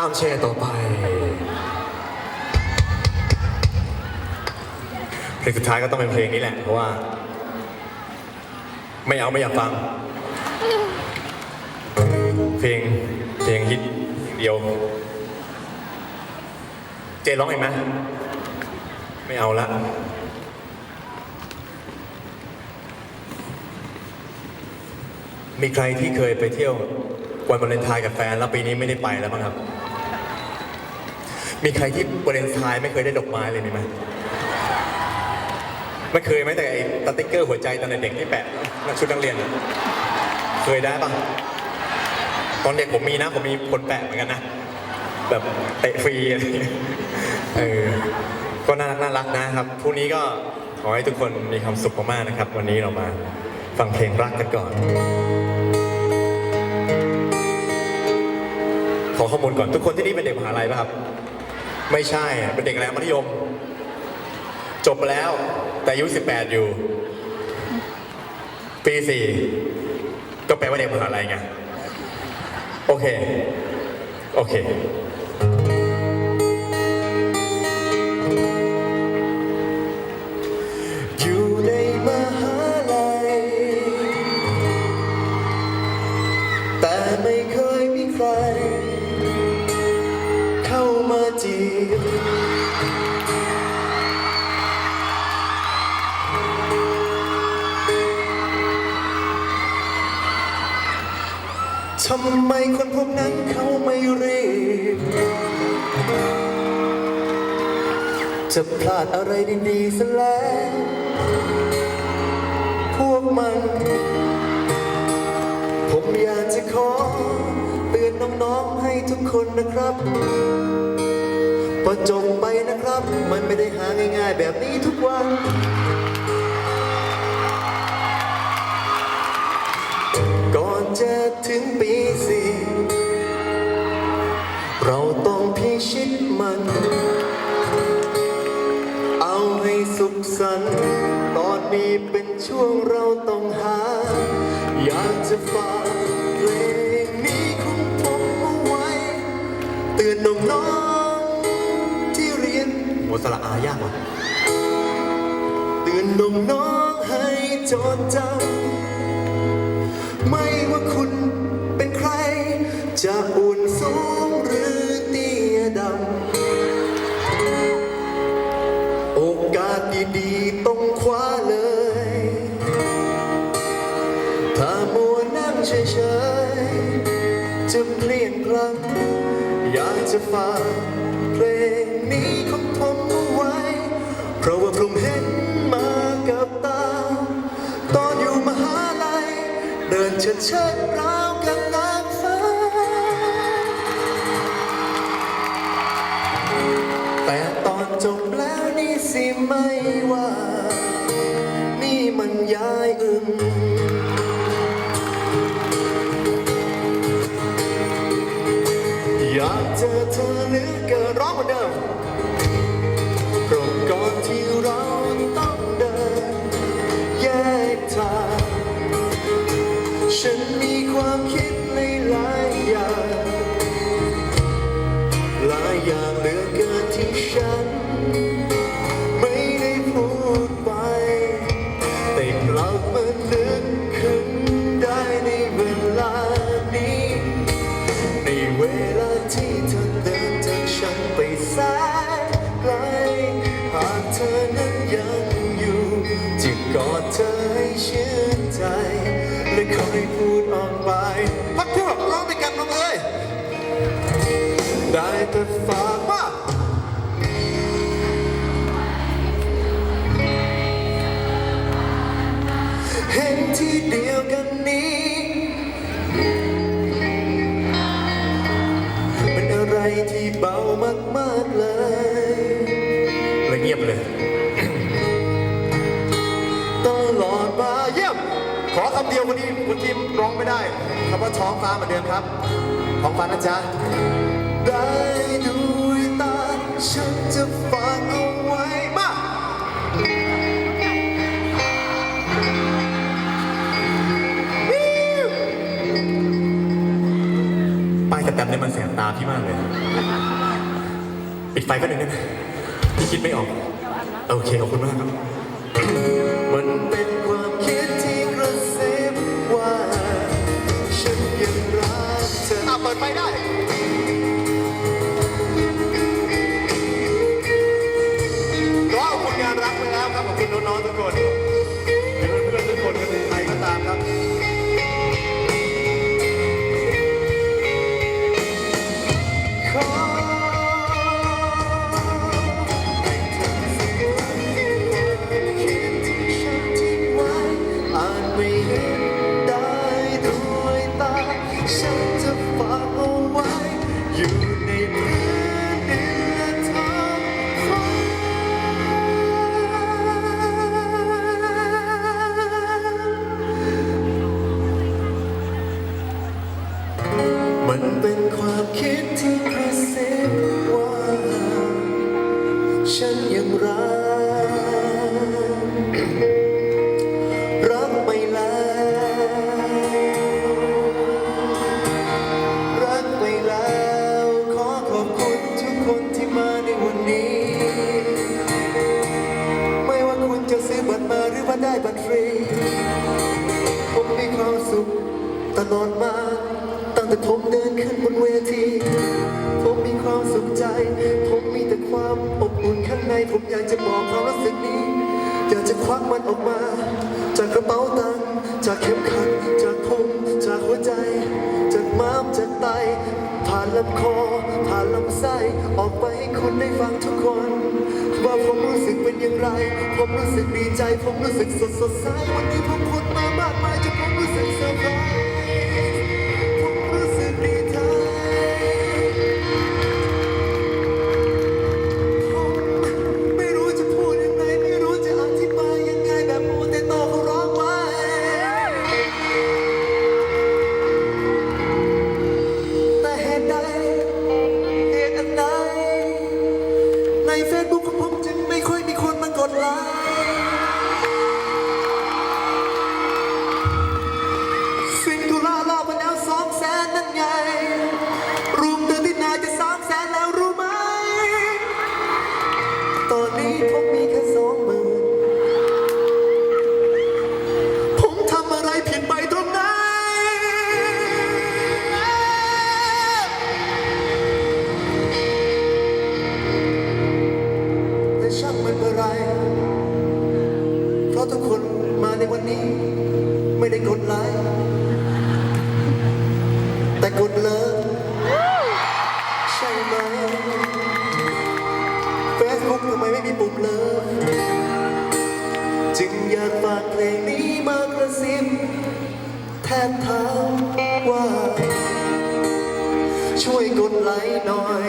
อามแชร์ต่อไป เพลงสุดท้ายก็ต้องเป็นเพลงนี้แหละ เพราะว่า ไม่เอาไม่อยากฟัง เพลงเพลงฮิตเดียว เจร้องเองไหมไม่เอาละมีใครที่เคยไปเที่ยววันวาเลนไทน์กับแฟน แล้วปีนี้ไม่ได้ไปแล้วบ้างครับ มีใครที่วาเลนไทน์ไม่เคยได้ดอกไม้เลยมีไหมไม่เคยไหมแต่ไอ้สติ๊กเกอร์หัวใจตอนเด็กที่แปะชุดนักเรียน เคยได้ปะตอนเด็กผมมีนะ ผมมีคนแปะเหมือนกันนะ แบบเตะฟรีอะไรอย่างเงี้ยเออก็น่ารักน่ารักนะครับพรุ่งนี้ก็ขอให้ทุกคนมีความสุขมากๆนะครับ วันนี้เรามาฟังเพลงรักกันก่อน ขอข้อมูลก่อนทุกคนที่นี่เป็นเด็กมหาลัยป่ะครับ ไม่ใช่ เป็นเด็กแล้วมัธยม จบไปแล้ว แต่อายุ 18 อยู่ ปี 4 ก็แปลว่าเด็กมหาลัยไง โอเค โอเค ทำไมคนพวกนั้นเขาไม่รีบ จะพลาดอะไรดีๆซะแล้ว พวกมัน ผมอยากจะขอ เตือนน้องๆให้ทุกคนนะครับพอจบไปนะครับ มันไม่ได้หาง่ายๆ แบบนี้ทุกวันก่อ จะถึงปีสี่เราต้องพิชิตมัน เอาให้สุขสันต์ตอนนี้เป็นช่วงเราต้องหา อยากจะฝากเพลงนี้ของผมเอาไว้ เตือนน้องๆที่เรียนโหสระอายากว่ะเตือนน้องๆให้จดจำไม่ ว่าคุณเป็นใคร จะอุ่นสูงหรือเตี้ยดำ โอกาสดีๆต้องคว้าเลย ถ้ามัวนั่งเฉยๆจะเพลียงพลังอยากจะฝากเพลงนี้ของ เดินเชิดเชิดราวกับนางฟ้า แต่ตอนจบแล้วนี่สิไม่ว่า นี่มันยายอึมอยากเจอเธอหลือเกินร้องเหมือนเดิม เหลือเกินที่ฉัน ไม่ได้พูดไป แต่กลับมานึกขึ้นได้ในเวลานี้ ในเวลาที่เธอเดินจากฉันไปแสนไกล หากเธอนั้นยังอยู่จะกอดเธอให้ชื่นใจและคอยพูดออกไปพักพวกร้องด้วยกันน้องเอ้ย ได้แต่ฝา ขอคำเดียววันนี้คุณทีมร้องไม่ได้คำว่าท้องฟ้าเหมือนเดิมครับท้องฟ้านะจ๊ะได้ด้วยตาฉันจะฝากเอาไว้มาไปแต่แต้มเนี่ยมันเสียงบตาพี่มากเลย ปิดไฟก็หนึ่งได้ไหมพี่คิดไม่ออก โอเค ขอบคุณมากครับ มันเป็นความคิดที่กระซิบว่าฉันยัง วักมันออกมา จากกระเป๋าตังค์จากเข็มขัด จากพุงจากหัวใจ จากม้ามจากไต ผ่านลำคอ ผ่านลำไส้ ออกไปให้คุณได้ฟังทุกคน ว่าผมรู้สึกเป็นอย่างไร ผมรู้สึกดีใจ ผมรู้สึกสดสดใสวันนี้ผมคนมามากมายจนผมรู้สึกเซอร์ไพรส์ เฟซบุ๊กของผมจึงไม่ค่อยมีคนมากดไลค์สิงตุลาล่อไปแล้วสองแสนนั่นไง รวมเดือนที่นาจะสามแสนแล้วรู้ไหม ตอนนี้ผมมี ทุกคนมาในวันนี้ ไม่ได้กดไลค์แต่กดเลิฟใช่ไหมเฟซบุ๊กทำไมไม่มีปุ่มเลิฟจึงอยากฝากเพลงนี้มากระซิบแทนถามว่า ช่วยกดไลค์หน่อย